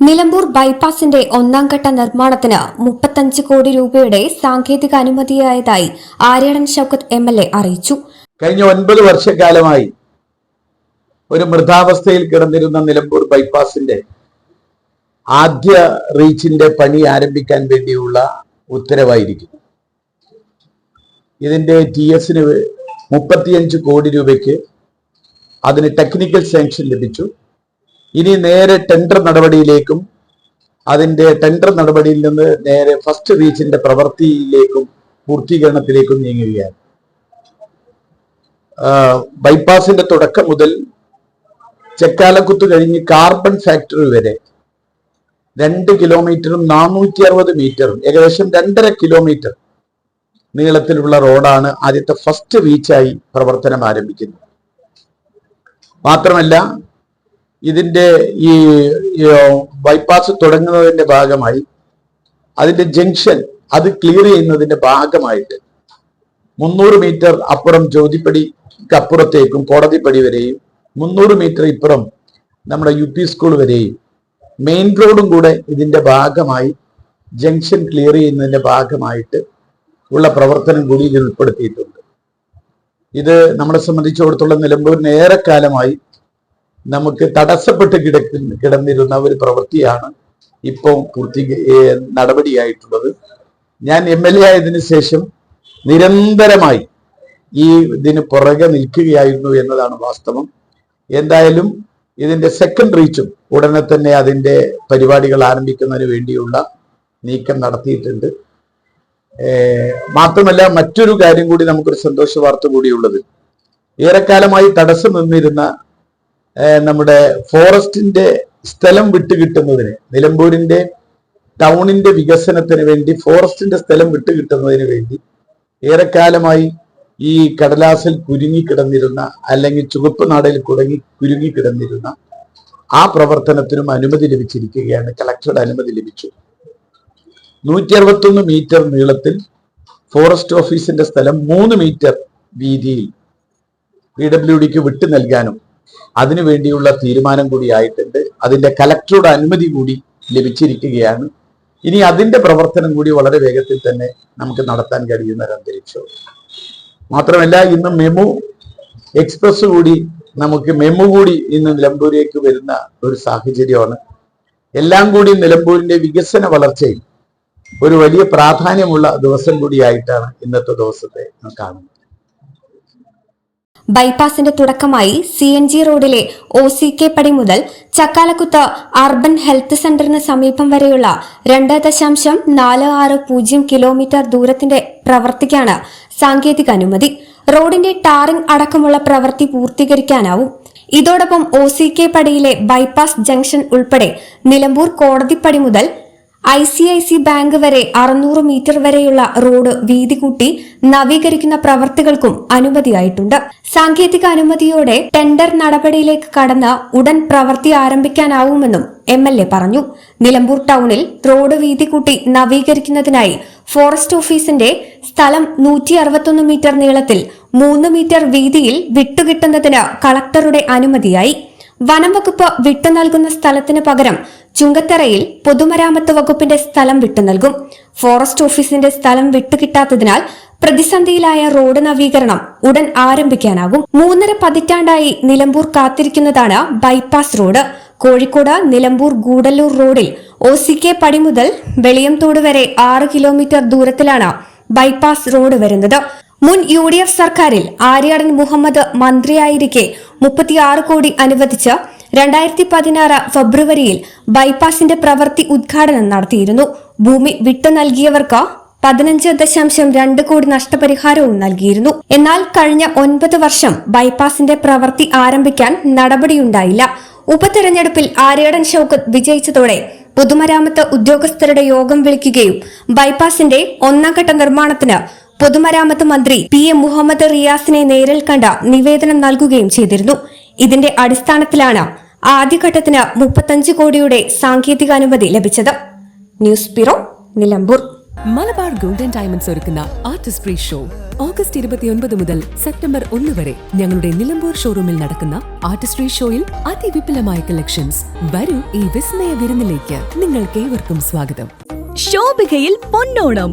നിലമ്പൂർ ബൈപ്പാസിന്റെ ഒന്നാം ഘട്ട നിർമ്മാണത്തിന് മുപ്പത്തഞ്ച് കോടി രൂപയുടെ സാങ്കേതിക അനുമതിയായതായി Aryadan Shoukath M L A അറിയിച്ചു. കഴിഞ്ഞ ഒൻപത് വർഷക്കാലമായി ഒരു മൃതാവസ്ഥയിൽ കിടന്നിരുന്ന നിലമ്പൂർ ബൈപ്പാസിന്റെ ആദ്യ റീച്ചിന്റെ പണി ആരംഭിക്കാൻ വേണ്ടിയുള്ള ഉത്തരവായിരിക്കുന്നു ഇതിന്റെ ടി എസിന് മുപ്പത്തിയഞ്ച് കോടി രൂപയ്ക്ക് അതിന് ടെക്നിക്കൽ സാങ്ഷൻ ലഭിച്ചു. ഇനി നേരെ ടെൻഡർ നടപടിയിലേക്കും അതിന്റെ ടെൻഡർ നടപടിയിൽ നിന്ന് നേരെ ഫസ്റ്റ് റീച്ചിന്റെ പ്രവൃത്തിയിലേക്കും പൂർത്തീകരണത്തിലേക്കും നീങ്ങുകയാണ്. ബൈപ്പാസിന്റെ തുടക്കം മുതൽ ചെക്കാലക്കുത്ത് കഴിഞ്ഞ് കാർബൺ ഫാക്ടറി വരെ രണ്ട് കിലോമീറ്ററും നാനൂറ്റി അറുപത് മീറ്ററും ഏകദേശം രണ്ടര കിലോമീറ്റർ നീളത്തിലുള്ള റോഡാണ് ആദ്യത്തെ ഫസ്റ്റ് റീച്ചായി പ്രവർത്തനം ആരംഭിക്കുന്നത്. മാത്രമല്ല ഇതിന്റെ ഈ ബൈപ്പാസ് തുടങ്ങുന്നതിന്റെ ഭാഗമായി അതിന്റെ ജംഗ്ഷൻ അത് ക്ലിയർ ചെയ്യുന്നതിന്റെ ഭാഗമായിട്ട് മുന്നൂറ് മീറ്റർ അപ്പുറം ജ്യോതിപ്പടിക്ക് അപ്പുറത്തേക്കും കോടതിപ്പടി വരെയും മുന്നൂറ് മീറ്റർ ഇപ്പുറം നമ്മുടെ യു പി സ്കൂൾ വരെയും മെയിൻ റോഡും കൂടെ ഇതിന്റെ ഭാഗമായി ജംഗ്ഷൻ ക്ലിയർ ചെയ്യുന്നതിന്റെ ഭാഗമായിട്ട് ഉള്ള പ്രവർത്തനം കൂടി ഇതിൽ ഉൾപ്പെടുത്തിയിട്ടുണ്ട്. ഇത് നമ്മളെ സംബന്ധിച്ചിടത്തോളം നിലമ്പൂരിന് ഏറെക്കാലമായി നമുക്ക് തടസ്സപ്പെട്ട് കിടക്കുന്ന കിടന്നിരുന്ന ഒരു പ്രവൃത്തിയാണ് ഇപ്പോൾ പൂർത്തി നടപടിയായിട്ടുള്ളത്. ഞാൻ എം എൽ എ ആയതിനു ശേഷം നിരന്തരമായി ഈ ഇതിന് പുറകെ നിൽക്കുകയായിരുന്നു എന്നതാണ് വാസ്തവം. എന്തായാലും ഇതിന്റെ സെക്കൻഡ് റീച്ചും ഉടനെ തന്നെ അതിന്റെ പരിപാടികൾ ആരംഭിക്കുന്നതിന് വേണ്ടിയുള്ള നീക്കം നടത്തിയിട്ടുണ്ട്. മാത്രമല്ല മറ്റൊരു കാര്യം കൂടി നമുക്കൊരു സന്തോഷ വാർത്ത കൂടിയുള്ളത്. ഏറെക്കാലമായി തടസ്സം നിന്നിരുന്ന നമ്മുടെ ഫോറസ്റ്റിന്റെ സ്ഥലം വിട്ടുകിട്ടുന്നതിന് നിലമ്പൂരിന്റെ ടൗണിന്റെ വികസനത്തിന് വേണ്ടി ഫോറസ്റ്റിന്റെ സ്ഥലം വിട്ടുകിട്ടുന്നതിന് വേണ്ടി ഏറെക്കാലമായി ഈ കടലാസിൽ കുരുങ്ങിക്കിടന്നിരുന്ന അല്ലെങ്കിൽ ചുവപ്പ് നാടയിൽ കുടങ്ങി കുരുങ്ങിക്കിടന്നിരുന്ന ആ പ്രവർത്തനത്തിനും അനുമതി ലഭിച്ചിരിക്കുകയാണ്. കളക്ടറുടെ അനുമതി ലഭിച്ചു. നൂറ്റി അറുപത്തൊന്ന് മീറ്റർ നീളത്തിൽ ഫോറസ്റ്റ് ഓഫീസിന്റെ സ്ഥലം മൂന്ന് മീറ്റർ വീതിയിൽ പി ഡബ്ല്യു ഡിക്ക് വിട്ടു നൽകാനും അതിനു വേണ്ടിയുള്ള തീരുമാനം കൂടി ആയിട്ടുണ്ട്. അതിന്റെ കലക്ടറുടെ അനുമതി കൂടി ലഭിച്ചിരിക്കുകയാണ്. ഇനി അതിന്റെ പ്രവർത്തനം കൂടി വളരെ വേഗത്തിൽ തന്നെ നമുക്ക് നടത്താൻ കഴിയുന്ന ഒരു അന്തരീക്ഷം. മാത്രമല്ല ഇന്ന് മെമു എക്സ്പ്രസ് കൂടി നമുക്ക് മെമു കൂടി ഇന്ന് നിലമ്പൂരിലേക്ക് വരുന്ന ഒരു സാഹചര്യമാണ്. എല്ലാം കൂടി നിലമ്പൂരിന്റെ വികസന വളർച്ചയിൽ ഒരു വലിയ പ്രാധാന്യമുള്ള ദിവസം കൂടിയായിട്ടാണ് ഇന്നത്തെ ദിവസത്തെ കാണുന്നത്. ബൈപ്പാസിന്റെ തുടക്കമായി സി എൻ ജി റോഡിലെ ഒ സി കെ പടി മുതൽ ചക്കാലക്കുത്ത് അർബൻ ഹെൽത്ത് സെന്ററിന് സമീപം വരെയുള്ള രണ്ട് ദശാംശം നാല് ആറ് പൂജ്യം കിലോമീറ്റർ ദൂരത്തിന്റെ പ്രവർത്തിക്കാണ് സാങ്കേതിക അനുമതി. റോഡിന്റെ ടാറിംഗ് അടക്കമുള്ള പ്രവൃത്തി പൂർത്തീകരിക്കാനാവും. ഇതോടൊപ്പം ഒ സി കെ പടിയിലെ ബൈപ്പാസ് ജംഗ്ഷൻ ഉൾപ്പെടെ നിലമ്പൂർ കോടതിപ്പടി മുതൽ I C I C bank വരെ അറുന്നൂറ് മീറ്റർ വരെയുള്ള റോഡ് വീതി കൂട്ടി നവീകരിക്കുന്ന പ്രവർത്തികൾക്കും അനുമതിയായിട്ടുണ്ട്. സാങ്കേതിക അനുമതിയോടെ ടെൻഡർ നടപടിയിലേക്ക് കടന്ന് ഉടൻ പ്രവൃത്തി ആരംഭിക്കാനാവുമെന്നും എം എൽ എ പറഞ്ഞു. നിലമ്പൂർ ടൗണിൽ റോഡ് വീതി കൂട്ടി നവീകരിക്കുന്നതിനായി ഫോറസ്റ്റ് ഓഫീസിന്റെ സ്ഥലം നൂറ്റി അറുപത്തൊന്ന് മീറ്റർ നീളത്തിൽ മൂന്ന് മീറ്റർ വീതിയിൽ വിട്ടുകിട്ടുന്നതിന് കളക്ടറുടെ അനുമതിയായി. വനം വകുപ്പ് വിട്ടു നൽകുന്ന സ്ഥലത്തിന് പകരം ചുങ്കത്തറയിൽ പൊതുമരാമത്ത് വകുപ്പിന്റെ സ്ഥലം വിട്ടു നൽകും. ഫോറസ്റ്റ് ഓഫീസിന്റെ സ്ഥലം വിട്ടുകിട്ടാത്തതിനാൽ പ്രതിസന്ധിയിലായ റോഡ് നവീകരണം ഉടൻ ആരംഭിക്കാനാകും. മൂന്നര പതിറ്റാണ്ടായി നിലമ്പൂർ കാത്തിരിക്കുന്നതാണ് ബൈപ്പാസ് റോഡ്. കോഴിക്കോട് നിലമ്പൂർ ഗൂഡല്ലൂർ റോഡിൽ ഒ സി കെ പടി മുതൽ വെളിയംതോട് വരെ ആറ് കിലോമീറ്റർ ദൂരത്തിലാണ് ബൈപ്പാസ് റോഡ് വരുന്നത്. മുൻ യു ഡി എഫ് സർക്കാരിൽ ആര്യാടൻ മുഹമ്മദ് മന്ത്രിയായിരിക്കെ മുപ്പത്തിയാറ് കോടി അനുവദിച്ച് രണ്ടായിരത്തി പതിനാറ് ഫെബ്രുവരിയിൽ ബൈപ്പാസിന്റെ പ്രവൃത്തി ഉദ്ഘാടനം നടത്തിയിരുന്നു. ഭൂമി വിട്ടു നൽകിയവർക്ക് പതിനഞ്ച് ദശാംശം രണ്ട് കോടി നഷ്ടപരിഹാരവും നൽകിയിരുന്നു. എന്നാൽ കഴിഞ്ഞ ഒൻപത് വർഷം ബൈപ്പാസിന്റെ പ്രവൃത്തി ആരംഭിക്കാൻ നടപടിയുണ്ടായില്ല. ഉപതെരഞ്ഞെടുപ്പിൽ ആര്യാടൻ ഷൌക്കത്ത് വിജയിച്ചതോടെ പൊതുമരാമത്ത് ഉദ്യോഗസ്ഥരുടെ യോഗം വിളിക്കുകയും ബൈപ്പാസിന്റെ ഒന്നാം ഘട്ട നിർമ്മാണത്തിന് പൊതുമരാമത്ത് മന്ത്രി പി എം മുഹമ്മദ് റിയാസിനെ നേരിൽ കണ്ട നിവേദനം നൽകുകയും ചെയ്തിരുന്നു. ഇതിന്റെ അടിസ്ഥാനത്തിലാണ് ആദ്യഘട്ടത്തിന് മുപ്പത്തഞ്ച് കോടിയുടെ സാങ്കേതിക അനുമതി ലഭിച്ചത്. News bureau Nilambur. Malabar golden diamonds ഒരുക്കുന്ന ആർട്ടിസ്റ്റ് ഫ്രീ ഷോ. ഓഗസ്റ്റ് ഇരുപത്തിയൊൻപത് മുതൽ സെപ്റ്റംബർ ഒന്ന് വരെ ഞങ്ങളുടെ നിലമ്പൂർ ഷോറൂമിൽ നടക്കുന്ന ആർട്ടിസ്റ്റ് ഫ്രീ ഷോയിൽ അതിവിപുലമായ കളക്ഷൻസ്. വരൂ ഈ വിസ്മയ വിരുന്നിലേക്ക്. നിങ്ങൾക്ക് ഏവർക്കും സ്വാഗതം. ശോഭികയിൽ പൊന്നോണം.